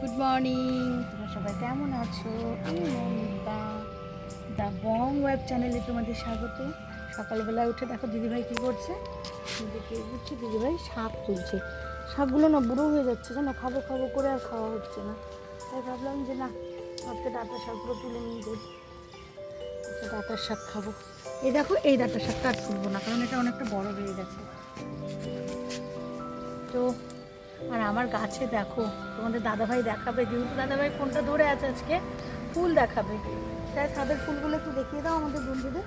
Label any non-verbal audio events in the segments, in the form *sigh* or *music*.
Good morning তোমরা সবাই কেমন আছো? আমি মমিতা দ্য বং ওয়েব চ্যানেলে তোমাদের স্বাগত। সকালবেলায় উঠে দেখো দিদিভাই কী করছে? দেখে বুঝছি দিদিভাই শাক তুলছে। শাকগুলো না বুড়ো হয়ে যাচ্ছে, জানো? খাব খাব করে আর খাওয়া হচ্ছে না। তাই ভাবলাম যে না, আজকে ডাটা শাকগুলো তুলে নিয়ে যাই। আজকে ডাটার শাক খাব। এই দেখো, এই ডাটা শাকটা আর তুলবো না, কারণ এটা অনেকটা বড় হয়ে গেছে। তো আর আমার গাছে দেখো, তোমাদের দাদাভাই দেখাবে, যেহেতু দাদাভাই ফোনটা ধরে আছে আজকে, ফুল দেখাবে। তাই ছাদের ফুলগুলো একটু দেখিয়ে দাও আমাদের বন্ধুদের।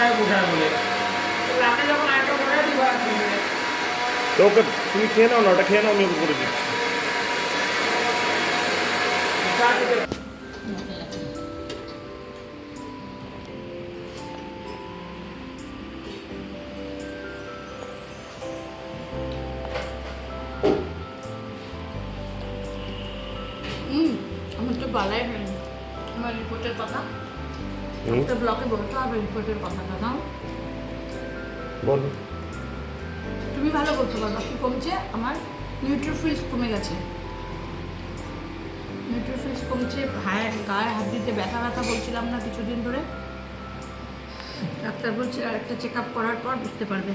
টাকায় বোঝায় বলে। লাখে যখন আরেকটা বোঝায় দিব আর তো ওকে তুমি খেয়ে নাও না ওটা খেয়ে নাও আমি ওকে করে দিচ্ছি। আমার তো বলাই হয়নি। আমার রিপোর্টের কথা হুম, ব্লকে বলতে হবে রিপোর্টের কথাটা না? বলো। তুমি ভালো বলতে পারবা কি কমছে আমার নিউট্রোফিলস কমে গেছে। নিউট্রোফিলস কমছে হায় গায়ে হাত দিতে ব্যথা ব্যথা বলছিলাম না কিছুদিন ধরে। ডাক্তার বলছে আর একটা চেক আপ করার পর বুঝতে পারবে।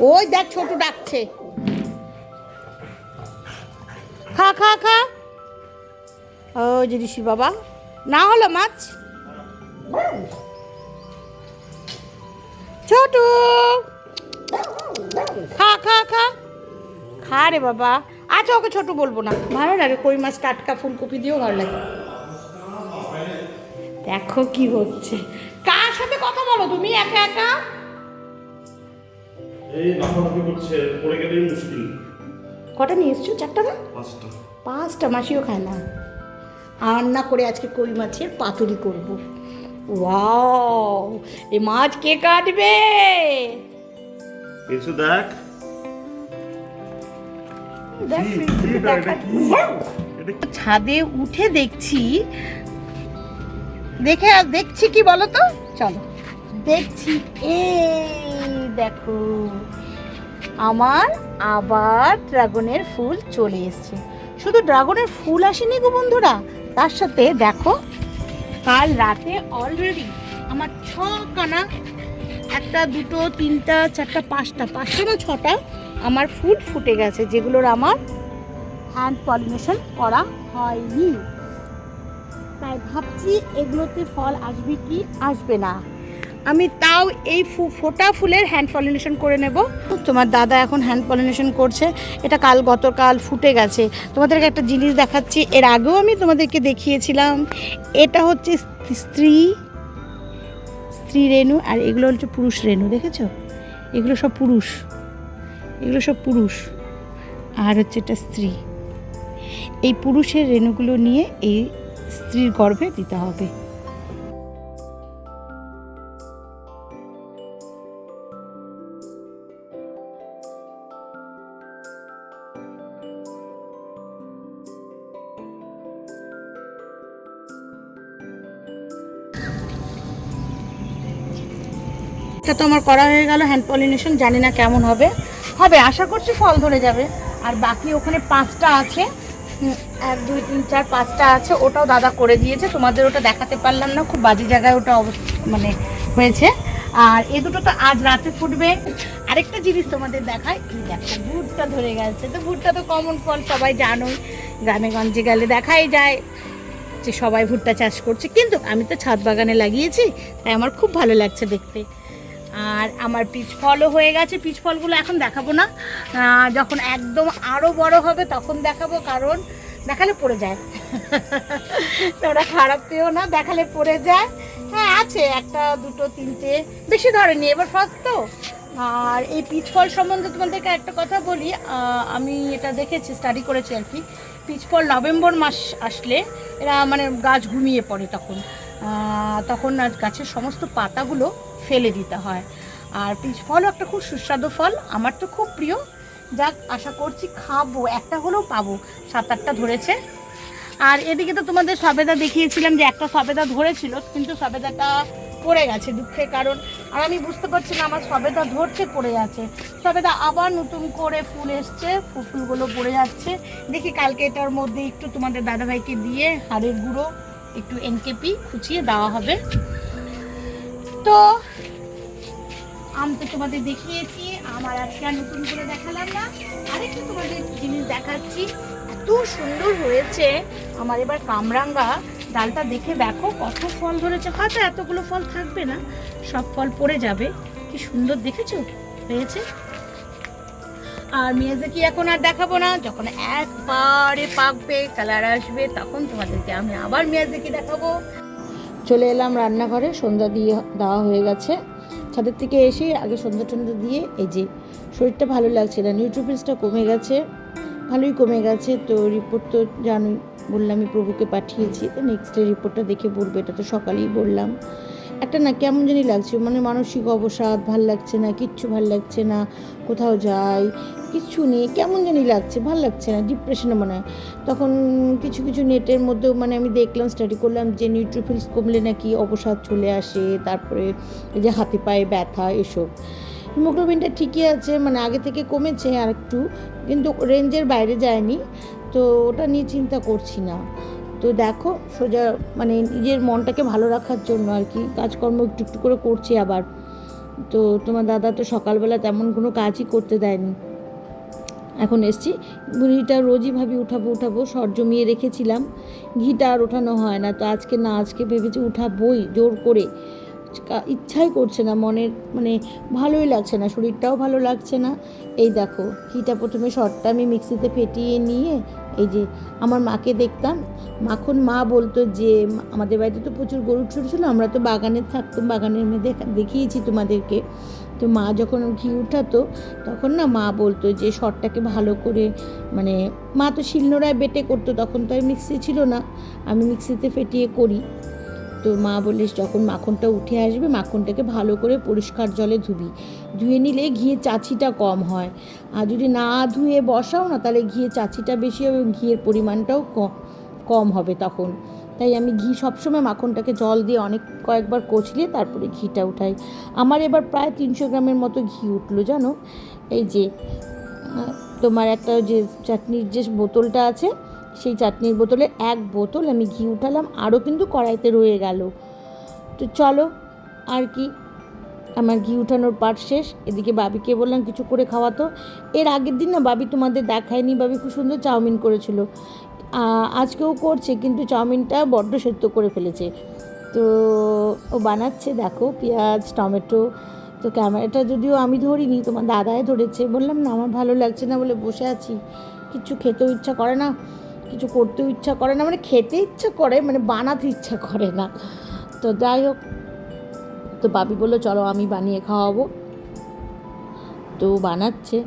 ওই দেখ ছোট ডাকছে। খা খা খা। ও, যে ঋষি বাবা। না হলো মাছ? ছোট। খা খা খা। খা রে বাবা। আচ্ছা ওকে ছোট বলব না। ভালো লাগে, কই মাছ, টাটকা ফুলকপি দিয়েও ভালো লাগে। দেখো কি হচ্ছে। কার সাথে কথা বলো তুমি, একা একা? এই লাফালাফি করছে পড়ে গেলেই মুশকিল। কটা নিয়ে এসছো? চারটা না? পাঁচটা। পাঁচটা মাসিও খায় না। রান্না করে আজকে কই মাছের পাতুরি করব। ওয়াও এই মাছ কে কাটবে? কিছু দেখ। কি? ছাদে উঠে দেখছি। দেখে দেখছি কি বলো তো? চলো। দেখছি এই দেখো, আমার আবার ড্রাগনের ফুল চলে এসছে। শুধু ড্রাগনের ফুল আসেনি গো বন্ধুরা, তার সাথে দেখো, কাল রাতে অলরেডি আমার ছখানা, একটা দুটো, তিনটা, চারটা, পাঁচটা পাঁচটা না ছটা আমার ফুল ফুটে গেছে, যেগুলোর আমার হ্যান্ড পলিনেশন করা হয়নি। তাই ভাবছি এগুলোতে ফল আসবে কি? আসবে না। আমি তাও এই ফোটা ফুলের হ্যান্ড পলিনেশন করে নেব। তোমার দাদা এখন হ্যান্ড পলিনেশন করছে। এটা কাল, গতকাল ফুটে গেছে। তোমাদেরকে একটা জিনিস দেখাচ্ছি। এর আগেও আমি তোমাদেরকে দেখিয়েছিলাম। এটা হচ্ছে স্ত্রী স্ত্রী রেণু আর এগুলো হচ্ছে পুরুষ রেণু, দেখেছ? এগুলো সব পুরুষ। এগুলো সব পুরুষ। আর হচ্ছে এটা স্ত্রী। এই পুরুষের রেণুগুলো নিয়ে এই স্ত্রীর গর্ভে দিতে হবে। একটা তো আমার করা হয়ে গেল হ্যান্ড পলিনেশন জানি না কেমন হবে। হবে, আশা করছি ফল ধরে যাবে। আর বাকি ওখানে পাঁচটা আছে। এক, দুই, তিন, চার, পাঁচটা আছে, ওটাও দাদা করে দিয়েছে। তোমাদের ওটা দেখাতে পারলাম না, খুব বাজে জায়গায় ওটা মানে হয়েছে। আর এ দুটো তো আজ রাতে ফুটবে। আরেকটা জিনিস তোমাদের দেখায় এই দেখো, ভুটটা ধরে গেছে। তো ভুট্টা তো কমন ফল, সবাই জানোই। গ্রামে গঞ্জে গেলে দেখাই যায় যে সবাই ভুট্টা চাষ করছে। কিন্তু আমি তো ছাদ বাগানে লাগিয়েছি, তাই আমার খুব ভালো লাগছে দেখতে। আর আমার পিচ ফলও হয়ে গেছে। পিচ ফলগুলো এখন দেখাবো না। যখন একদম আরও বড় হবে তখন দেখাবো, কারণ দেখালে পড়ে যায়। *laughs* তোমরা খারাপ পেও না, দেখালে পড়ে যায়। হ্যাঁ আছে একটা, দুটো, তিনটে, বেশি ধরেনি, এবার ফার্স্ট তো। আর এই পিচ ফল সম্বন্ধে তোমাদেরকে একটা কথা বলি। আমি এটা দেখেছি স্টাডি করেছি আর কি। পিচ ফল নভেম্বর মাস আসলে এরা মানে গাছ ঘুমিয়ে পড়ে তখন। তখন গাছের সমস্ত পাতাগুলো ফেলে দিতে হয়। আর পিচ ফলও একটা খুব সুস্বাদু ফল, আমার তো খুব প্রিয়। যাক, আশা করছি খাব, একটা হলেও পাবো, সাত আটটা ধরেছে। আর এদিকে তো তোমাদের সবেদা দেখিয়েছিলাম যে একটা সবেদা ধরেছিল, কিন্তু সবেদাটা পড়ে গেছে দুঃখের কারণ। আর আমি বুঝতে পারছি না, আমার সবেদা ধরছে, পড়ে যাচ্ছে সবেদা আবার নতুন করে ফুল এসছে ফুলগুলো পড়ে যাচ্ছে। দেখি কালকে এটার মধ্যে একটু তোমাদের দাদাভাইকে দিয়ে হাড়ের গুঁড়ো, একটু এনকেপি খুচিয়ে দেওয়া হবে। তো তো তোমাদের দেখিয়েছি। আমার আজকে আর নতুন করে দেখালাম না। আরেকটু তোমাদের জিনিস দেখাচ্ছি। এত সুন্দর হয়েছে। আমার এবার কামরাঙ্গা ডালটা দেখে দেখো, কত ফল ধরেছে। হয়তো এতগুলো ফল থাকবে না, সব ফল পড়ে যাবে। কি সুন্দর দেখেছ? হয়েছে। আর মেয়েজে এখন আর দেখাবো না? যখন একবারে পাকবে, কালার আসবে, তখন তোমাদেরকে আমি আবার মেয়েজেকে দেখাবো। চলে এলাম রান্নাঘরে, সন্ধ্যা দিয়ে দেওয়া হয়ে গেছে। ছাদের থেকে এসে আগে সন্ধ্যা টন্ধা দিয়ে এই যে শরীরটা ভালো লাগছে না নিউট্রোফিলসটা কমে গেছে, ভালোই কমে গেছে। তো রিপোর্ট তো জানোই, বললাম আমি প্রভুকে পাঠিয়েছি, তো নেক্সট ডে রিপোর্টটা দেখে বলব, এটা তো সকালেই বললাম। একটা না কেমন জানি লাগছে মানে মানসিক অবসাদ, ভালো লাগছে না, কিচ্ছু ভালো লাগছে না, কোথাও যাই, কিচ্ছু নেই, কেমন জানি লাগছে, ভালো লাগছে না ডিপ্রেশনে মনে হয়। তখন কিছু কিছু নেটের মধ্যেও মানে আমি দেখলাম স্টাডি করলাম যে নিউট্রোফিলস কমলে নাকি অবসাদ চলে আসে, তারপরে এই যে হাতে পায়ে ব্যথা, এসব। হিমোগ্লোবিনটা ঠিকই আছে মানে আগে থেকে কমেছে আর একটু কিন্তু রেঞ্জের বাইরে যায়নি, তো ওটা নিয়ে চিন্তা করছি না। তো দেখো, সোজা মানে নিজের মনটাকে ভালো রাখার জন্য আর কি, কাজকর্ম একটু একটু করে করছি আবার। তো তোমার দাদা তো সকালবেলা তেমন কোনো কাজই করতে দেয়নি। এখন এসছি, ঘিটা রোজই ভাবি উঠাবো উঠাবো সর জমিয়ে রেখেছিলাম। ঘিটা আর ওঠানো হয় না, তো আজকে না, আজকে ভেবেছি উঠাবই জোর করে। ইচ্ছাই করছে না, মনের মানে ভালোই লাগছে না, শরীরটাও ভালো লাগছে না। এই দেখো, ঘিটা প্রথমে শর্টটা আমি মিক্সিতে ফেটিয়ে নিয়ে এই যে আমার মাকে দেখতাম, মাখন মা বলতো যে, আমাদের বাড়িতে তো প্রচুর গরু টরু ছিল, আমরা তো বাগানে থাকতাম, বাগানের মধ্যে দেখিয়েছি তোমাদেরকে। তো মা যখন ঘি উঠাতো, তখন না মা বলতো যে, শটটাকে ভালো করে মানে মা তো শিলনোড়ায় বেটে করতো, তখন তো আর মিক্সি ছিল না। আমি মিক্সিতে ফেটিয়ে করি। তো মা বলিস, যখন মাখনটা উঠে আসবে, মাখনটাকে ভালো করে পরিষ্কার জলে ধুবি। ধুয়ে নিলে ঘিয়ের চাচিটা কম হয়। আর যদি না ধুয়ে বসাও না, তাহলে ঘিয়ের চাচিটা বেশি হবে ঘিয়ের পরিমাণটাও কম হবে তখন। তাই আমি ঘি সবসময় মাখনটাকে জল দিয়ে অনেক কয়েকবার কচলিয়ে তারপরে ঘিটা উঠাই। আমার এবার প্রায় তিনশো গ্রামের মতো ঘি উঠল, জানো? এই যে তোমার একটা যে চাটনির যে বোতলটা আছে সেই চাটনির বোতলে এক বোতল আমি ঘি উঠালাম, আরও কিন্তু কড়াইতে রয়ে গেল। তো চলো, আর কি, আমার ঘি উঠানোর পাট শেষ। এদিকে বাবিকে বললাম কিছু করে খাওয়াতো। এর আগের দিন না বাবি তোমাদের দেখায়নি, বাবি খুব সুন্দর চাউমিন করেছিল। আজকেও করছে, কিন্তু চাউমিনটা বড্ড সেদ্ধ করে ফেলেছে। তো ও বানাচ্ছে, দেখো, পেঁয়াজ, টমেটো। তো ক্যামেরাটা যদিও আমি ধরিনি, তোমার দাদাই ধরেছে। বললাম, না, আমার ভালো লাগছে না। বলে বসে আছি। কিছু খেতেও ইচ্ছা করে না। কিছু করতেও ইচ্ছা করে না মানে খেতে ইচ্ছা করে মানে বানাতে ইচ্ছা করে না। তো যাই হোক, তো বাবি বলল, চলো আমি বানিয়ে খাওয়াবো। তো বানাচ্ছে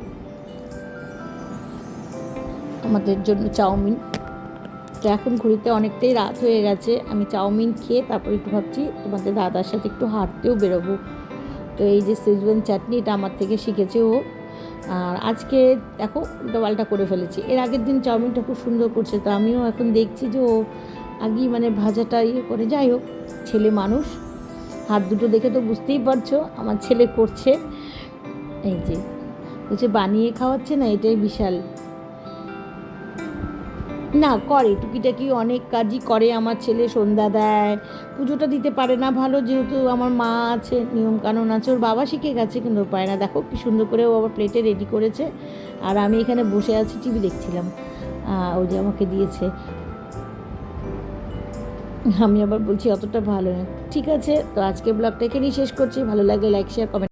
আমাদের জন্য চাউমিন। তো এখন ঘুরিতে অনেকটাই রাত হয়ে গেছে, আমি চাউমিন খেয়ে তারপর একটু ভাবছি তোমাদের দাদার সাথে একটু হাঁটতেও বেরোবো। তো এই যে সেজওয়ান চাটনি, এটা আমার থেকে শিখেছে ও। আর আজকে দেখো ডবালটা করে ফেলেছি। এর আগের দিন চাউমিনটা খুব সুন্দর করছে, তো আমিও এখন দেখছি যে ও আগেই মানে ভাজাটা ইয়ে করে। যাই হোক, ছেলে মানুষ, হাত দুটো দেখে তো বুঝতেই পারছ আমার ছেলে করছে। এই যে, বলছে বানিয়ে খাওয়াচ্ছে না, এটাই বিশাল। না, করে। টুকিটাকি অনেক কাজই করে আমার ছেলে, সন্ধ্যা দেয়। পুজোটা দিতে পারে না ভালো, যেহেতু আমার মা আছে নিয়ম কানুন আছে, ওর বাবা শিখে গেছে, কিন্তু পারে না। দেখো কি সুন্দর করে ও আবার প্লেটে রেডি করেছে। আর আমি এখানে বসে আছি টিভি দেখছিলাম। ও যে আমাকে দিয়েছে। আমি আবার বলছি, অতটা ভালো না। ঠিক আছে, তো আজকে ব্লগটা এখানেই শেষ করছি। ভালো লাগলে লাইক শেয়ার কমেন্ট